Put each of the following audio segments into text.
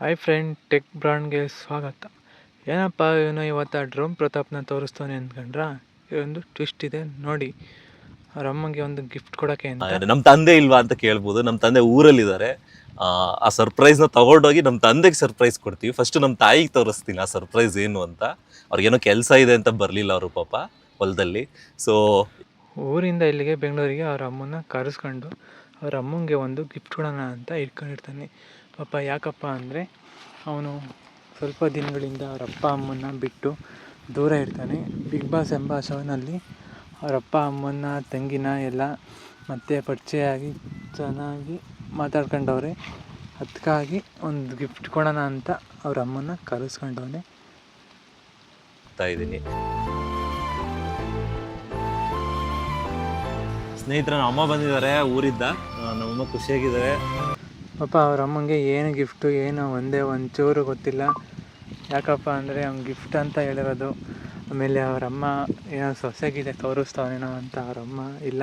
Hi friend tech ಬ್ರಾಂಡ್ಗೆ ಸ್ವಾಗತ. ಏನಪ್ಪ ಇವನು ಇವತ್ತು ಡ್ರೋಮ್ ಪ್ರತಾಪ್ನ ತೋರಿಸ್ತಾನೆ ಅಂದ್ಕೊಂಡ್ರ? ಒಂದು ಟ್ವಿಸ್ಟ್ ಇದೆ ನೋಡಿ. ಅವ್ರ ಅಮ್ಮಂಗೆ ಒಂದು ಗಿಫ್ಟ್ ಕೊಡೋಕ್ಕೆ ನಮ್ಮ ತಂದೆ ಇಲ್ವಾ ಅಂತ ಕೇಳ್ಬೋದು. ನಮ್ಮ ತಂದೆ ಊರಲ್ಲಿದ್ದಾರೆ. ಆ ಸರ್ಪ್ರೈಸ್ನ ತಗೊಂಡೋಗಿ ನಮ್ಮ ತಂದೆಗೆ ಸರ್ಪ್ರೈಸ್ ಕೊಡ್ತೀವಿ. ಫಸ್ಟ್ ನಮ್ಮ ತಾಯಿಗೆ ತೋರಿಸ್ತೀನಿ ಆ ಸರ್ಪ್ರೈಸ್ ಏನು ಅಂತ. ಅವ್ರಿಗೇನೋ ಕೆಲಸ ಇದೆ ಅಂತ ಬರಲಿಲ್ಲ ಅವರು ಪಾಪ ಹೊಲದಲ್ಲಿ. ಸೊ ಊರಿಂದ ಇಲ್ಲಿಗೆ ಬೆಂಗಳೂರಿಗೆ ಅವ್ರ ಅಮ್ಮನ ಕರೆಸ್ಕೊಂಡು ಅವ್ರ ಅಮ್ಮಂಗೆ ಒಂದು ಗಿಫ್ಟ್ ಕೊಡೋಣ ಅಂತ ಇಟ್ಕೊಂಡಿರ್ತಾನೆ. ಪಾಪ ಯಾಕಪ್ಪ ಅಂದರೆ ಅವನು ಸ್ವಲ್ಪ ದಿನಗಳಿಂದ ಅವ್ರ ಅಪ್ಪ ಅಮ್ಮನ ಬಿಟ್ಟು ದೂರ ಇರ್ತಾನೆ. ಬಿಗ್ ಬಾಸ್ ಎಂಬ ಶೋನಲ್ಲಿ ಅವ್ರ ಅಪ್ಪ ಅಮ್ಮನ ತಂಗಿನ ಎಲ್ಲ ಮತ್ತೆ ಪರಿಚಯ ಆಗಿ ಚೆನ್ನಾಗಿ ಮಾತಾಡ್ಕೊಂಡವ್ರೆ. ಅದಕ್ಕಾಗಿ ಒಂದು ಗಿಫ್ಟ್ ಕೊಡೋಣ ಅಂತ ಅವ್ರ ಅಮ್ಮನ ಕರೆಸ್ಕೊಂಡವನೆ. ಇದ್ದೀನಿ. ಸ್ನೇಹಿತರ, ನಮ್ಮ ಅಮ್ಮ ಬಂದಿದ್ದಾರೆ, ಊರಿದ್ದ. ನಮ್ಮಮ್ಮ ಖುಷಿಯಾಗಿದ್ದಾರೆ. ಪಾಪ ಅವ್ರ ಅಮ್ಮಂಗೆ ಏನು ಗಿಫ್ಟು ಏನು ಒಂದೇ ಒಂಚೂರು ಗೊತ್ತಿಲ್ಲ. ಯಾಕಪ್ಪ ಅಂದರೆ ಅವ್ನು ಗಿಫ್ಟ್ ಅಂತ ಹೇಳಿರೋದು. ಆಮೇಲೆ ಅವ್ರ ಅಮ್ಮ ಏನೋ ಸೊಸೆಗಿದೆ ತೋರಿಸ್ತಾವನೇನೋ ಅಂತ ಅವ್ರ ಅಮ್ಮ ಇಲ್ಲ,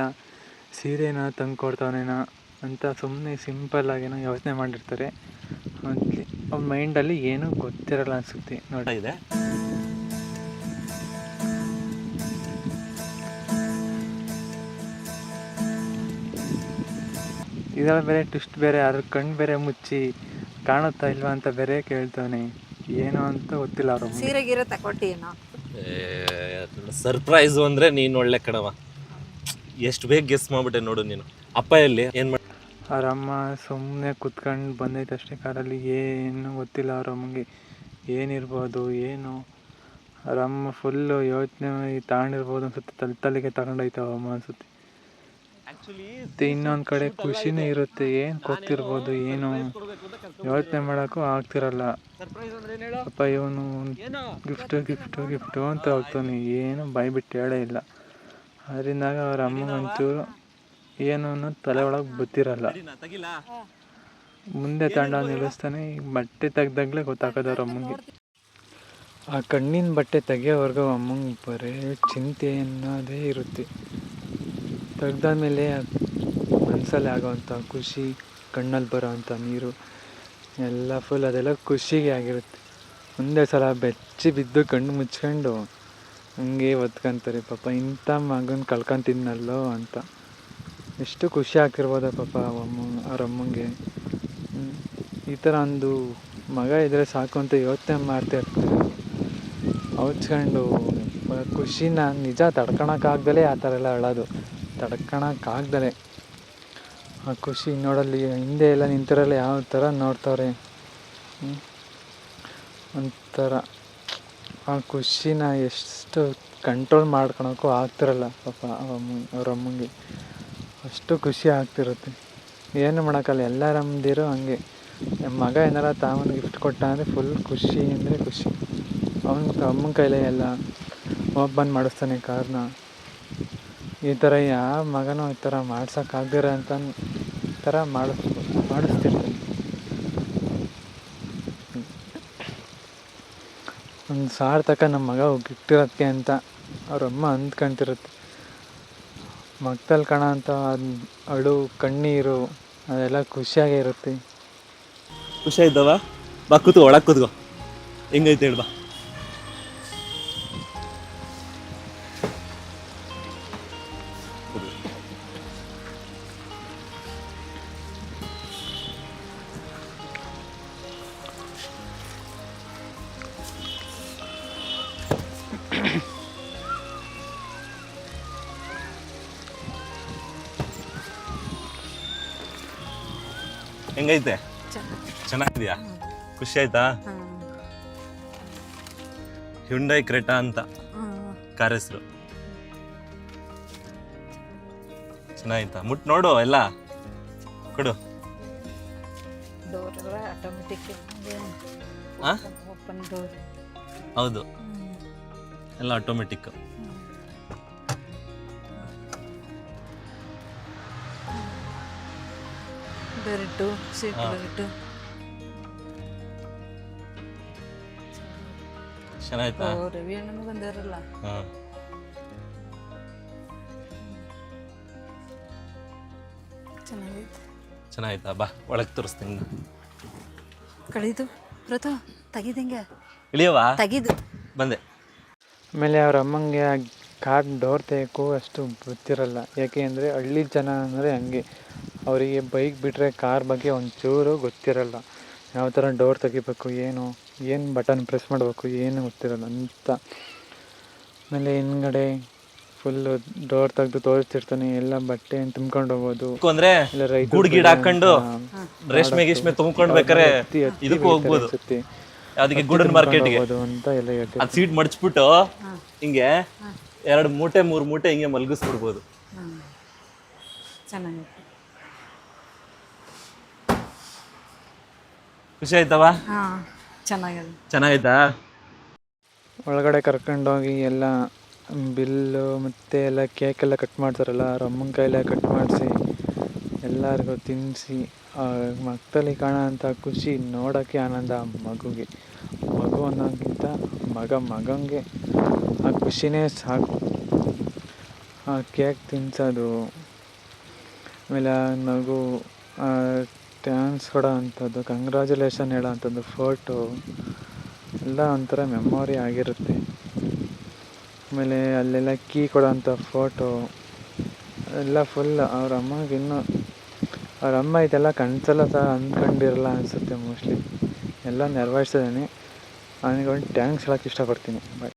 ಸೀರೆನ ತಂದು ಕೊಡ್ತಾವನೇನೋ ಅಂತ ಸುಮ್ಮನೆ ಸಿಂಪಲ್ಲಾಗೇನೋ ಯೋಚನೆ ಮಾಡಿರ್ತಾರೆ. ಅವ್ನ ಮೈಂಡಲ್ಲಿ ಏನೂ ಗೊತ್ತಿರಲ್ಲ ಅನಿಸುತ್ತೆ ನೋಡಿ. ಇದೆ ಇದೆಲ್ಲ ಬೇರೆ ಟ್ವಿಸ್ಟ್ ಬೇರೆ ಅದ್ರ ಕಣ್ಣು ಬೇರೆ ಮುಚ್ಚಿ ಕಾಣುತ್ತಾ ಇಲ್ವಾ ಅಂತ ಬೇರೆ ಕೇಳ್ತಾನೆ ಏನು ಅಂತ ಗೊತ್ತಿಲ್ಲ ಅವರು. ಸೀರೆ ಗೀರೆ ತಕೊಟ್ಟೇನೋ ಸರ್ಪ್ರೈಸು ಅಂದ್ರೆ ನೀನು ಒಳ್ಳೆ ಕಣವ ಎಷ್ಟು ಬೇಗ ಗೆಸ್ ಮಾಡ್ಬಿಟ್ಟೆ ನೋಡು ನೀನು. ಅಪ್ಪ ಎಲ್ಲಿ? ಏನು ಮಾಡಿ ಅವ್ರ ಅಮ್ಮ ಸುಮ್ಮನೆ ಕುತ್ಕೊಂಡು ಬಂದೈತೆ ಅಷ್ಟೇ ಕಾರಲ್ಲಿ. ಏನು ಗೊತ್ತಿಲ್ಲ ಅವ್ರ ಅಮ್ಮಗೆ. ಏನಿರ್ಬೋದು ಏನು? ಅವ್ರ ಅಮ್ಮ ಫುಲ್ಲು ಯೋಚನೆ ತಗೊಂಡಿರ್ಬೋದು ಅನ್ಸುತ್ತೆ. ತಲೆ ತಲೆಗೆ ತಗೊಂಡೈತೆ ಅವ್ರ ಅಮ್ಮ ಅನ್ಸುತ್ತೆ. ಮತ್ತೆ ಇನ್ನೊಂದು ಕಡೆ ಖುಷಿನೇ ಇರುತ್ತೆ. ಏನು ಗೊತ್ತಿರ್ಬೋದು ಏನು? ಯೋಚನೆ ಮಾಡೋಕ್ಕೂ ಆಗ್ತಿರಲ್ಲ. ಪಾಪ ಇವನು ಗಿಫ್ಟು ಗಿಫ್ಟು ಗಿಫ್ಟು ಅಂತ ಹೋಗ್ತಾನೆ. ಏನು ಬಾಯಿ ಬಿಟ್ಟು ಹೇಳೇ ಇಲ್ಲ. ಅದರಿಂದಾಗ ಅವ್ರ ಅಮ್ಮಂಗೆ ಒಂಚೂರು ಏನು ಅನ್ನೋದು ತಲೆ ಒಳಗೆ ಗೊತ್ತಿರಲ್ಲ ಮುಂದೆ ತಂಡ ನಿಲ್ಲಿಸ್ತಾನೆ. ಈಗ ಬಟ್ಟೆ ತೆಗ್ದಾಗ್ಲೇ ಗೊತ್ತಾಗೋದು ಅವ್ರ ಅಮ್ಮಂಗೆ. ಆ ಕಣ್ಣಿನ ಬಟ್ಟೆ ತೆಗಿಯೋವರೆಗೂ ಅಮ್ಮಂಗೆ ಬರೀ ಚಿಂತೆ ಅನ್ನೋದೇ ಇರುತ್ತೆ. ತೆಗ್ದಾದ್ಮೇಲೆ ಮನಸ್ಸಲ್ಲಿ ಆಗೋವಂಥ ಖುಷಿ, ಕಣ್ಣಲ್ಲಿ ಬರೋವಂಥ ನೀರು, ಎಲ್ಲ ಫುಲ್ ಅದೆಲ್ಲ ಖುಷಿಗೆ ಆಗಿರುತ್ತೆ. ಒಂದೇ ಸಲ ಬೆಚ್ಚಿ ಬಿದ್ದು ಕಣ್ಣು ಮುಚ್ಕೊಂಡು, ಹಂಗೆ ಒತ್ಕೊಂತಾರೆ ಪಾಪ. ಇಂಥ ಮಗನ ಕಳ್ಕೊತಿದ್ನಲ್ಲೋ ಅಂತ. ಎಷ್ಟು ಖುಷಿ ಆಗ್ತಿರ್ಬೋದ ಪಾಪ ಅಮ್ಮ ಅವ್ರ ಅಮ್ಮಂಗೆ. ಈ ಥರ ಒಂದು ಮಗ ಇದ್ದರೆ ಸಾಕು ಅಂತ ಯೋಚನೆ ಮಾಡ್ತಾ ಇರ್ತಾರೆ. ಹೌಚ್ಕೊಂಡು ಖುಷಿನ ನಿಜ ತಡ್ಕೊಳಕ್ಕಾಗ್ದಲೇ ಆ ಥರ ಎಲ್ಲ ಅಳೋದು. ತಡ್ಕೊಳಕ್ಕಾಗ್ದಲೇ ಆ ಖುಷಿ ನೋಡಲ್ಲಿ, ಹಿಂದೆ ಎಲ್ಲ ನಿಂತಿರಲ್ಲ ಯಾವ ಥರ ನೋಡ್ತಾವ್ರೆ. ಒಂಥರ. ಆ ಖುಷಿನ ಎಷ್ಟು ಕಂಟ್ರೋಲ್ ಮಾಡ್ಕೊಳಕ್ಕೂ ಆಗ್ತಿರಲ್ಲ ಪಾಪ ಅವ್ರ ಅಮ್ಮಂಗೆ. ಅಷ್ಟು ಖುಷಿ ಆಗ್ತಿರುತ್ತೆ. ಏನು ಮಾಡೋಕ್ಕಲ್ಲ, ಎಲ್ಲರ ಅಮ್ಮದಿರು ಹಂಗೆ. ನಮ್ಮ ಮಗ ಏನಾರ ತಾವನ್ ಗಿಫ್ಟ್ ಕೊಟ್ಟ ಅಂದರೆ ಫುಲ್ ಖುಷಿ ಅಂದರೆ ಖುಷಿ. ಅವನ ಅಮ್ಮನ ಕೈಲೇ ಎಲ್ಲ. ಓಪನ್ ಮಾಡಿಸ್ತಾನೆ ಕಾರ್ನ. ಈ ಥರ ಯಾವ ಮಗನೂ ಈ ಥರ ಮಾಡ್ಸೋಕ್ಕಾಗ್ದಿರ ಅಂತ ಈ ಥರ ಮಾಡಿಸ್ ಮಾಡಿಸ್ತಿರ್ತೀನಿ. ಒಂದು ಸಾರ್ಥಕ ನಮ್ಮ ಮಗ ಹೋಗಿಟ್ಟಿರತ್ತೆ ಅಂತ ಅವ್ರಮ್ಮ ಅಂದ್ಕೊಂತಿರುತ್ತೆ. ಮಗ್ದಲ್ಲಿ ಕಾಣೋ ಅಂತ ಅಳು, ಕಣ್ಣೀರು, ಅದೆಲ್ಲ ಖುಷಿಯಾಗೇ ಇರುತ್ತೆ ಖುಷಿಯಾಗಿದ್ದಾವ ಬಾ ಕೂತ್ಕೋ, ಒಳಗೆ ಕೂತ್ಕೋ. ಹೆಂಗೈತೆ ಹೇಳಿ ಬಾ ಹೆಂಗೈತೆ? ಚೆನ್ನಾಗಿದೆಯಾ? ಖುಷಿ ಆಯ್ತಾ? ಹ್ಯುಂಡೈ ಕ್ರೆಟಾ ಅಂತ ಕಾರ್ ಹೆಸರು. ಚೆನ್ನಾಗಿತ್ತಾ? ಮುಟ್ ನೋಡು ಎಲ್ಲ. ಕೊಡು. ಹೌದು. ಎಲ್ಲ ಆಟೋಮೆಟಿಕ್ ಬೆಲ್ಟು ಸೀಟ್ ಹಾ. ಬೆಲ್ಟು ಚೆನ್ನಾಯ್ತಾ? ಓ ರವಿ ಅಣ್ಣನೂ ಬಂದಾರಲ್ಲ. ಹಾ. ಚೆನ್ನಾಗೈತೆ. ಚೆನ್ನಾಯ್ತಾ? ಬಾ ಒಳಗೆ ತೋರಿಸ್ತೀನಿ ಕಳಿದು ಪ್ರತು ತೆಗಿದಂಗೆ ಇಳಿಯವಾ ತೆಗಿದು. ಬಂದೆ. ಆಮೇಲೆ ಅವ್ರ ಅಮ್ಮಂಗೆ ಕಾರ್ ಡೋರ್ ತೆಗೋಕ್ಕೂ ಅಷ್ಟು ಗೊತ್ತಿರಲ್ಲ. ಯಾಕೆ ಅಂದ್ರೆ ಹಳ್ಳಿ ಜನ ಅಂದ್ರೆ ಹಂಗೆ. ಅವರಿಗೆ ಬೈಕ್ ಬಿಟ್ಟರೆ ಕಾರ್ ಬಗ್ಗೆ ಒಂಚೂರು ಗೊತ್ತಿರಲ್ಲ. ಯಾವ ಥರ ಡೋರ್ ತೆಗಿಬೇಕು ಏನು ಏನು ಬಟನ್ ಪ್ರೆಸ್ ಮಾಡಬೇಕು ಏನು ಗೊತ್ತಿರಲ್ಲ ಅಂತ. ಆಮೇಲೆ ಹಿಂದ್ಗಡೆ ಫುಲ್ಲು ಡೋರ್ ತೆಗೆದು ತೋರಿಸ್ತಿರ್ತಾನೆ ಎಲ್ಲ ಬಟ್ಟೆ ತುಂಬ್ಕೊಂಡು ಹೋಗೋದು. ಅಂದ್ರೆ ಗೂಡ್ ಗಿಡ ಹಾಕೊಂಡು ರೇಷ್ಮೆ ಗೀಷ್ಮೆ ತುಂಬ್ಕೊಂಡ್ ಬೇಕಾರೆ ಇದಕ್ಕೂ ಹೋಗ್ಬೋದು. ಅದಕ್ಕೆ ಗುಡನ್ ಮಾರ್ಕೆಟ್ಗೆ ಅಂತ ಎಲ್ಲ ಹೇಳ್ತೀವಿ ಅದು ಸೀಟ್ ಮಡಚ್ಬಿಟ್ಟು ಹಿಂಗೆ ಎರಡು ಮೂಟೆ ಮೂರು ಮೂಟೆ ಹಿಂಗೆ ಮಲಗಿಸ್ಬಿಡ್ಬೋದು. ಹ್ಞೂ ಖುಷಿ ಆಯ್ತವ? ಹಾಂ ಚೆನ್ನಾಗಿದೆ. ಒಳಗಡೆ ಕರ್ಕೊಂಡೋಗಿ ಎಲ್ಲ ಬಿಲ್ಲು ಮತ್ತು ಎಲ್ಲ ಕೇಕೆಲ್ಲ ಕಟ್ ಮಾಡ್ತಾರಲ್ಲ ರಮ್ಮನ ಅಮ್ಮನ ಕೈಲೇ ಕಟ್ ಮಾಡಿಸಿ ಎಲ್ಲರಿಗೂ ತಿನ್ನಿಸಿ ಮಕ್ಕಳಲ್ಲಿ ಕಾಣೋಂಥ ಖುಷಿ ನೋಡೋಕ್ಕೆ ಆನಂದ ಮಗುಗೆ. ಮಗು ಅನ್ನೋಕ್ಕಿಂತ ಮಗ ಮಗಂಗೆ ಆ ಖುಷಿನೇ ಸಾಕು. ಆ ಕೇಕ್ ತಿನ್ನಿಸೋದು ಆಮೇಲೆ ಆ ಥ್ಯಾಂಕ್ಸ್ ಕೊಡೋ ಅಂಥದ್ದು ಕಂಗ್ರ್ಯಾಚುಲೇಷನ್ ಹೇಳೋ ಅಂಥದ್ದು ಫೋಟೋ ಎಲ್ಲ ಒಂಥರ ಮೆಮೊರಿ ಆಗಿರುತ್ತೆ. ಆಮೇಲೆ ಅಲ್ಲೆಲ್ಲ ಕೀ ಕೊಡೋಂಥ ಫೋಟೋ ಎಲ್ಲ ಫುಲ್ ಅವ್ರ ಅಮ್ಮಗೆ ಇನ್ನೂ, ಅವ್ರ ಅಮ್ಮ ಇದೆಲ್ಲ ಕನ್ಸಲ್ಲ ಸಹ ಅಂದ್ಕೊಂಡಿರಲ್ಲ ಅನಿಸುತ್ತೆ ಮೋಸ್ಟ್ಲಿ ಎಲ್ಲ ನೆರವೇರ್ಸಿದ್ದೀನಿ ಅವನಿಗೆ ಒಂದು ಟ್ಯಾಂಕ್ಸ್ ಹೇಳೋಕ್ಕೆ ಇಷ್ಟಪಡ್ತೀನಿ. ಬಾಯ್